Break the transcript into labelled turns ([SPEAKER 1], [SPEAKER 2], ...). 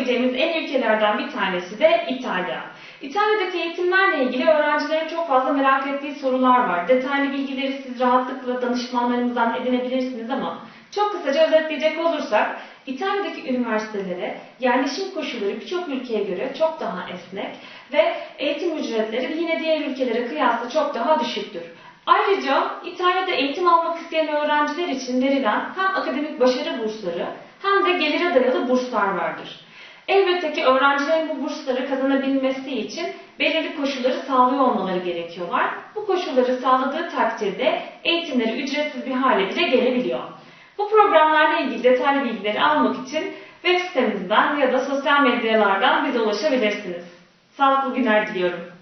[SPEAKER 1] önerebileceğimiz en ülkelerden bir tanesi de İtalya. İtalya'daki eğitimlerle ilgili öğrencilerin çok fazla merak ettiği sorular var. Detaylı bilgileri siz rahatlıkla danışmanlarımızdan edinebilirsiniz ama çok kısaca özetleyecek olursak İtalya'daki üniversitelere yerleşim koşulları birçok ülkeye göre çok daha esnek ve eğitim ücretleri yine diğer ülkelere kıyasla çok daha düşüktür. Ayrıca İtalya'da eğitim almak isteyen öğrenciler için verilen hem akademik başarı bursları hem de gelire dayalı burslar vardır. Elbette ki öğrencilerin bu bursları kazanabilmesi için belirli koşulları sağlıyor olmaları gerekiyorlar. Bu koşulları sağladığı takdirde eğitimleri ücretsiz bir hale bile gelebiliyor. Bu programlarla ilgili detaylı bilgileri almak için web sitemizden ya da sosyal medyalardan bize ulaşabilirsiniz. Sağlıklı günler diliyorum.